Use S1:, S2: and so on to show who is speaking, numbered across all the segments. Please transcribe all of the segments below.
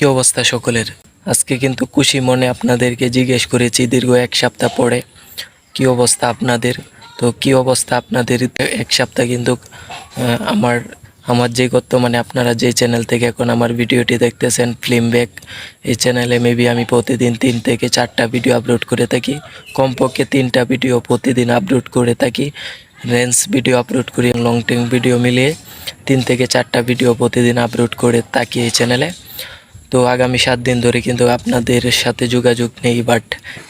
S1: কি অবস্থা সকলের? আজকে কিন্তু খুশি মনে আপনাদেরকে জিজ্ঞেস করেছি, দীর্ঘ এক সপ্তাহ পরে কি অবস্থা আপনাদের? তো কি অবস্থা আপনাদের? এক সপ্তাহ কিন্তু আমার আমার যে বর্তমানে আপনারা যে চ্যানেল থেকে এখন আমার ভিডিওটি দেখতেছেন ফিল্ম ব্যাক এই চ্যানেলে মেবি আমি প্রতিদিন তিন থেকে চারটা ভিডিও আপলোড করে থাকি। কমপক্ষে তিনটা ভিডিও প্রতিদিন আপলোড করে থাকি। রেন্স ভিডিও আপলোড করি লং টেং ভিডিও মিলিয়ে তিন থেকে চারটা ভিডিও প্রতিদিন আপলোড করে থাকি এই চ্যানেলে তো আগামী সাত দিন ধরে কিন্তু আপনাদের সাথে যোগাযোগ নেই বাট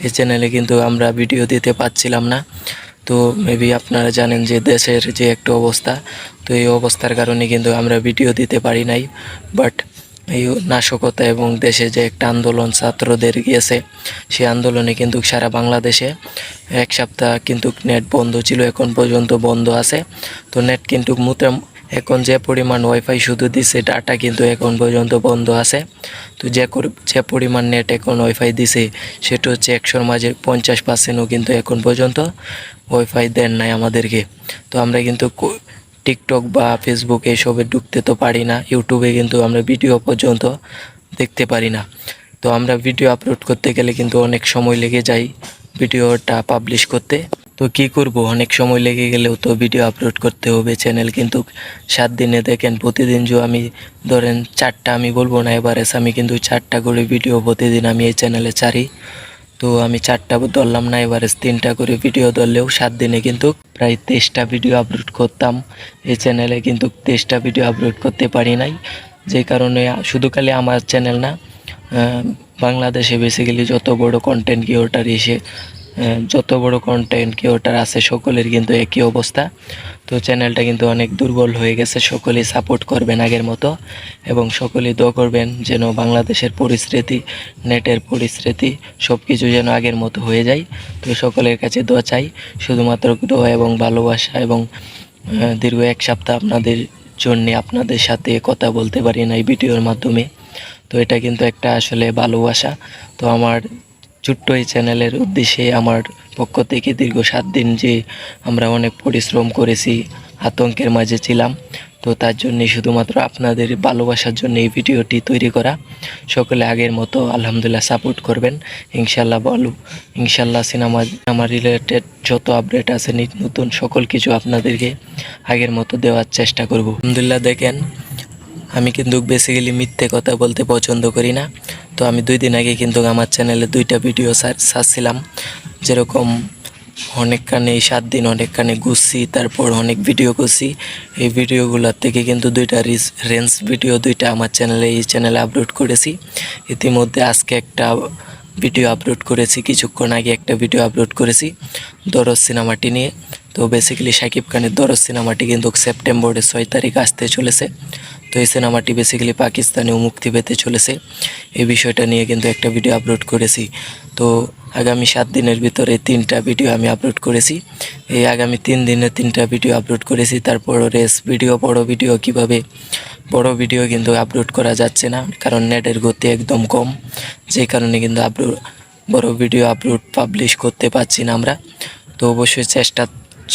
S1: এই চ্যানেলে কিন্তু আমরা ভিডিও দিতে পারছিলাম না। তো মেবি আপনারা জানেন যে দেশের যে একটা অবস্থা, তো এই অবস্থার কারণে কিন্তু আমরা ভিডিও দিতে পারি নাই। বাট এই নাশকতা এবং দেশে যে একটা আন্দোলন ছাত্রদের গিয়েছে, সেই আন্দোলনে কিন্তু সারা বাংলাদেশে এক সপ্তাহ কিন্তু নেট বন্ধ ছিল, এখন পর্যন্ত বন্ধ আছে। তো নেট কিন্তু মোটাম এখন যে পরিমাণ ওয়াইফাই শুধু দিছে ডাটা কিন্তু এখন পর্যন্ত বন্ধ আছে। তো যে যে পরিমাণ নেট এখন ওয়াইফাই দিছে, সেটা হচ্ছে একশোর মাঝে পঞ্চাশ পার্সেন্টও কিন্তু এখন পর্যন্ত ওয়াইফাই দেন নাই আমাদেরকে। তো আমরা কিন্তু টিকটক বা ফেসবুক এসবে ঢুকতে তো পারি না ইউটিউবে কিন্তু আমরা ভিডিও পর্যন্ত দেখতে পারি না। তো আমরা ভিডিও আপলোড করতে গেলে কিন্তু অনেক সময় লেগে যায় ভিডিওটা পাবলিশ করতে। তো কি করব? অনেক সময় লেগে গেলেও তো ভিডিও আপলোড করতে হবে। চ্যানেল কিন্তু সাত দিনে দেখেন, প্রতিদিন যে আমি ধরেন চারটা, আমি বলব না এবারেস আমি কিন্তু চারটা করে ভিডিও প্রতিদিন আমি এই চ্যানেলে ছাড়ি। তো আমি চারটা ধরলাম না এবারেস তিনটা করে ভিডিও ধরলেও সাত দিনে কিন্তু প্রায় তেইশটা ভিডিও আপলোড করতাম। এই চ্যানেলে কিন্তু তেইশটা ভিডিও আপলোড করতে পারি নাই। যে কারণে শুধু খালি আমার চ্যানেল না বাংলাদেশে বেসিক্যালি যত বড় কন্টেন্ট ক্রিয়েটার এসে যত বড় কন্টেন্ট ক্রিয়েটার আছে, সকলের কিন্তু একই অবস্থা। তো চ্যানেলটা কিন্তু অনেক দুর্বল হয়ে গেছে, সকলেই সাপোর্ট করবেন আগের মতো এবং সকলেই দোয়া করবেন যেন বাংলাদেশের পরিস্থিতি, নেটের পরিস্থিতি সব কিছু যেন আগের মতো হয়ে যায়। তো সকলের কাছে দোয়া চাই, শুধুমাত্র দোয়া এবং ভালোবাসা এবং দীর্ঘ এক সপ্তাহ আপনাদের জন্য আপনাদের সাথে কথা বলতে পারি না এই ভিডিওর মাধ্যমে। তো এটা কিন্তু একটা আসলে ভালোবাসা। তো আমার ছোট্ট এই চ্যানেলের উদ্দেশ্যে আমার পক্ষ থেকে দীর্ঘ সাত দিন যে আমরা অনেক পরিশ্রম করেছি, আতঙ্কের মাঝে ছিলাম। তো তার জন্যে শুধুমাত্র আপনাদের ভালোবাসার জন্য এই ভিডিওটি তৈরি করা। সকলে আগের মতো আলহামদুলিল্লাহ সাপোর্ট করবেন। ইনশাল্লাহ বলো ইনশাল্লাহ সিনেমা সিনেমা রিলেটেড যত আপডেট আছে নিত- নতুন সকল কিছু আপনাদেরকে আগের মতো দেওয়ার চেষ্টা করব। আলহামদুলিল্লাহ দেখেন, আমি কিন্তু বেসিক্যালি মিথ্যে কথা বলতে পছন্দ করি না। তো আমি দুই দিন আগে কিন্তু আমার চ্যানেলে দুইটা ভিডিও ছাড়ছিলাম যেরকম অনেকখানে এই সাত দিন অনেকখানে ঘুরছি, তারপর অনেক ভিডিও করছি। এই ভিডিওগুলোর থেকে কিন্তু দুইটা রেঞ্জ ভিডিও দুইটা আমার চ্যানেলে এই চ্যানেলে আপলোড করেছি। ইতিমধ্যে আজকে একটা ভিডিও আপলোড করেছি, কিছুক্ষণ আগে একটা ভিডিও আপলোড করেছি দরজ সিনেমাটি নিয়ে। তো বেসিক্যালি শাকিব খানের দরজ সিনেমাটি কিন্তু সেপ্টেম্বরের ছয় তারিখ আসতে চলেছে। তো এই সিনেমাটি বেসিক্যালি পাকিস্তানেও মুক্তি পেতে চলেছে। এই বিষয়টা নিয়ে কিন্তু একটা ভিডিও আপলোড করেছি। তো আগামী সাত দিনের ভিতরে তিনটা ভিডিও আমি আপলোড করেছি। এই আগামী তিন দিনে তিনটা ভিডিও আপলোড করেছি। তারপর রেস ভিডিও বড় ভিডিও কীভাবে বড় ভিডিও কিন্তু আপলোড করা যাচ্ছে না, কারণ নেটের গতি একদম কম। যে কারণে কিন্তু আপলোড বড় ভিডিও আপলোড পাবলিশ করতে পারছি না আমরা। তো অবশ্যই চেষ্টা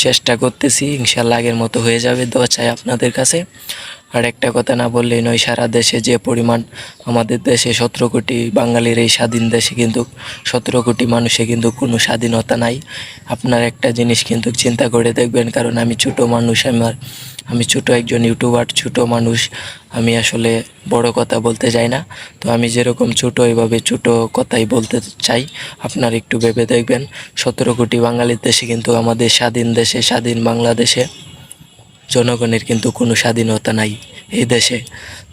S1: চেষ্টা করতেছি। ইনশাল্লাহ আগের মতো হয়ে যাবে। দোয়া চাই আপনাদের কাছে। আর একটা কথা না বললেই নয়, সারা দেশে যে পরিমাণ আমাদের দেশে সতেরো কোটি বাঙালির এই স্বাধীন দেশে কিন্তু সতেরো কোটি মানুষে কিন্তু কোনো স্বাধীনতা নাই। আপনার একটা জিনিস কিন্তু চিন্তা করে দেখবেন, কারণ আমি ছোট মানুষ, আমার, আমি ছোট একজন ইউটিউবার, ছোট মানুষ, আমি আসলে বড় কথা বলতে চাই না। তো আমি যেরকম ছোট, এভাবে ছোট কথাই বলতে চাই। আপনার একটু ভেবে দেখবেন, সতেরো কোটি বাঙালির দেশে কিন্তু আমাদের স্বাধীন দেশে, স্বাধীন বাংলাদেশে জনগণের কিন্তু কোনো স্বাধীনতা নাই এই দেশে।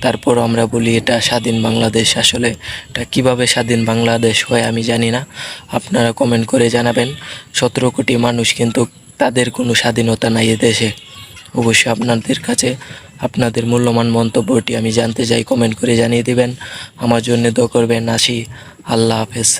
S1: তারপর আমরা বলি, এটা স্বাধীন বাংলাদেশ। আসলে এটা কীভাবে স্বাধীন বাংলাদেশ হয় আমি জানি না। আপনারা কমেন্ট করে জানাবেন। সতেরো কোটি মানুষ কিন্তু তাদের কোনো স্বাধীনতা নাই দেশে। অবশ্যই আপনাদের কাছে আপনাদের মূল্যবান মন্তব্যটি আমি জানতে চাই কমেন্ট করে জানিয়ে দিবেন। আমার জন্য দোয়া করবেন, আসি। আল্লাহ হাফেজ।